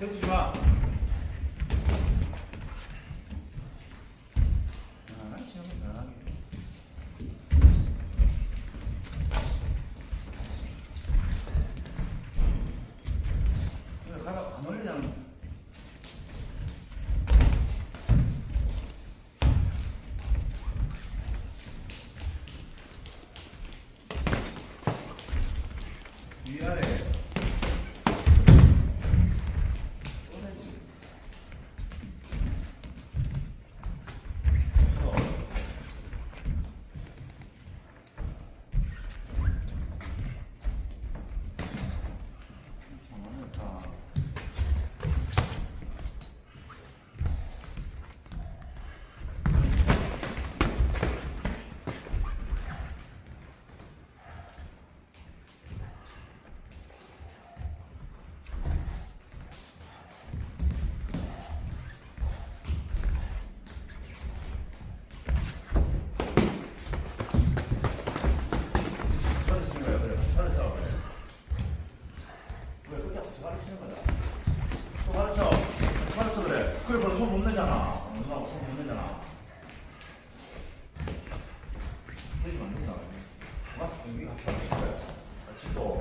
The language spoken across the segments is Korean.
해주지 마. 왜 그렇게 하고 차를 치는 거야 또 가르쳐. 가르쳐 그래. 그래 벌써 손못 내잖아. 누나하고 손못 내잖아. 해주면 안 된다. 마스 여기 같이 가르쳐 같이 또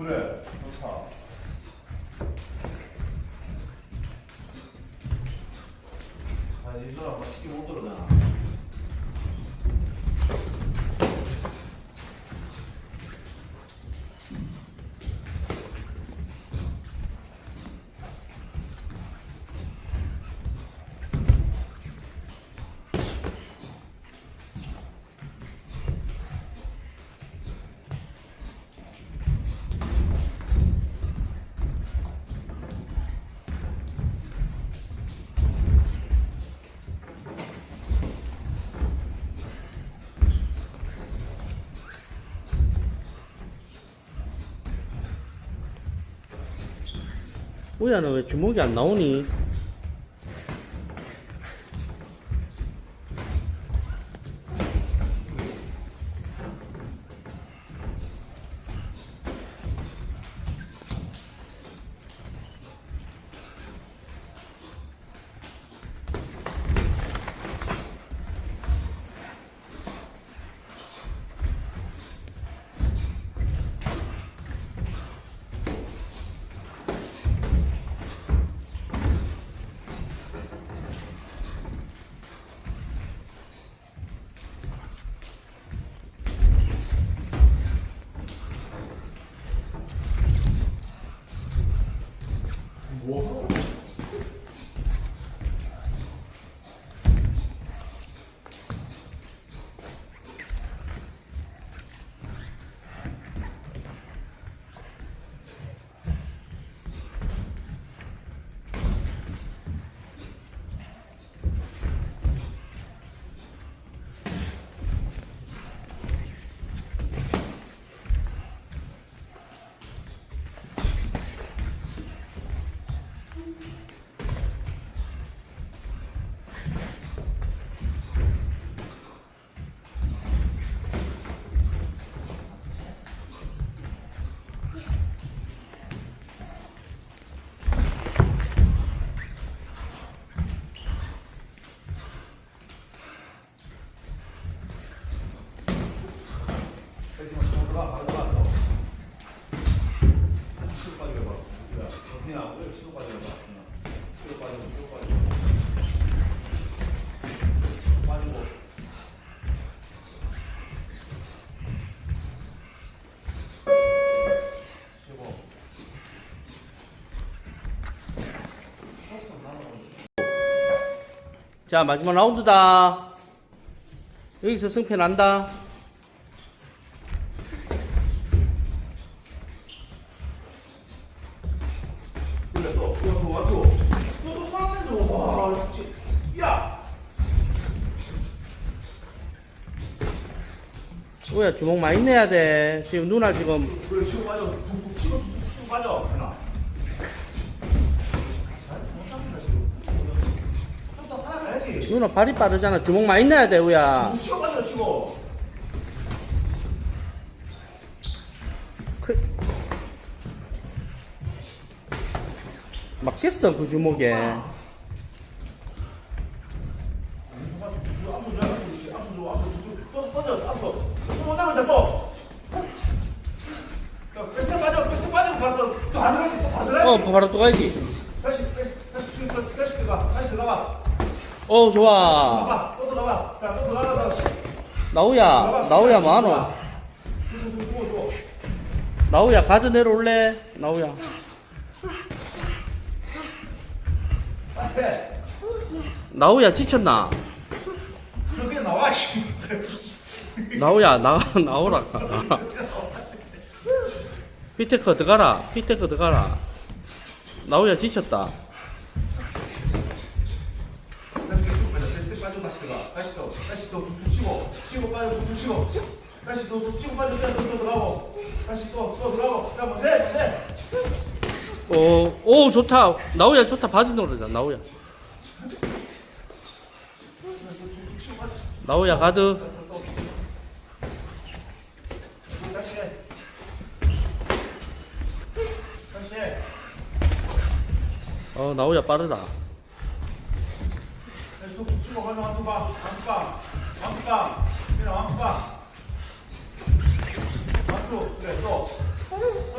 그래 좋다 우야 너왜 주먹이 안 나오니? 자 마지막 라운드다. 여기서 승패 난다. 그래 또 이거 뭐 와도 사람 내줘 와 진짜 야 우야, 주먹 많이 내야 돼. 지금 누나 지금 그래 치고 빠져 툭툭 치고 툭툭 치고 빠져 하나 못 잡는다 지금 좀더 따라가야지 누나 발이 빠르잖아. 주먹 많이 내야 돼, 우야. 치고 빠져 치고 들어가지 또안 들어가지 어, 바로 또 가야지. 다시 다시 다시 들어가 다시 들어가 어, 좋아. 또 들어가 자또 들어가 나우야, 나우야, 주고 나우야, 가드 내려올래? 나우야. 해 나우야, 지쳤나? 너 그냥 나와 씨 나우야, 나, 나오라. 피테크 들어가라. 피테크 들어가라. 나우야, 지쳤다. 다시 쭉 빠져 들어가 또 다시 또 붙이고 치고 빠지고 붙이고 다시 또 붙이고 빠지고 다시 또 들어가고 다시 또또 들어가고 자 먼저 해 어, 오, 좋다. 나우야, 좋다. 바디 노래다, 나우야. 나우야, 가드. 어, 나우야, 빠르다. 또또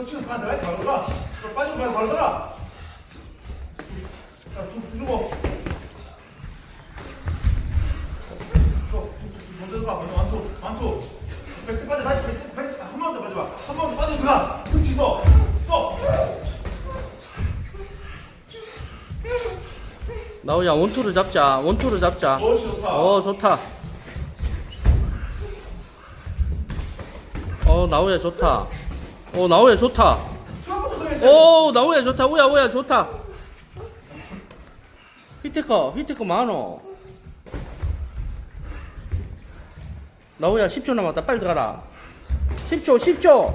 치고 빠져 바로 들어가 또 빠지고 바로 바로 들어가 자툭 주고 또 먼저 들어가 먼저 완투 완투 베스트 빠져 다시 베스트 베스트 한 번 더 빠져봐 한 번 더 빠져 들어가 그렇지 또 또 나우야, 원투를 잡자. 원투를 잡자. 오 좋다 어, 좋다. 어, 나우야, 좋다. 어, 나우야, 좋다. 오, 나우야, 좋다. 우야, 우야, 좋다. 히테커, 히테커 많어. 나우야, 10초 남았다. 빨리 들어가라. 10초, 10초.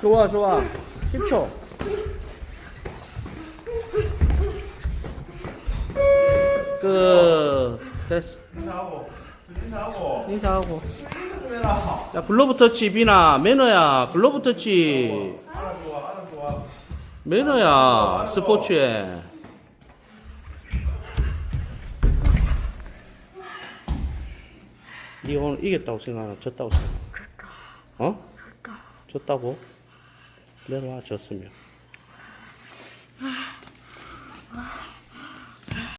좋아, 좋아. 10초. 끝. 됐어. 인사하고 인사하고 인사하고. 야, 글로브 터치, 비나. 매너야. 글로브 터치. 매너야 스포츠에. 네 오늘 이겼다고 생각하나? 졌다고 생각하나? 어? 졌다고? 내려와 졌으면. 아.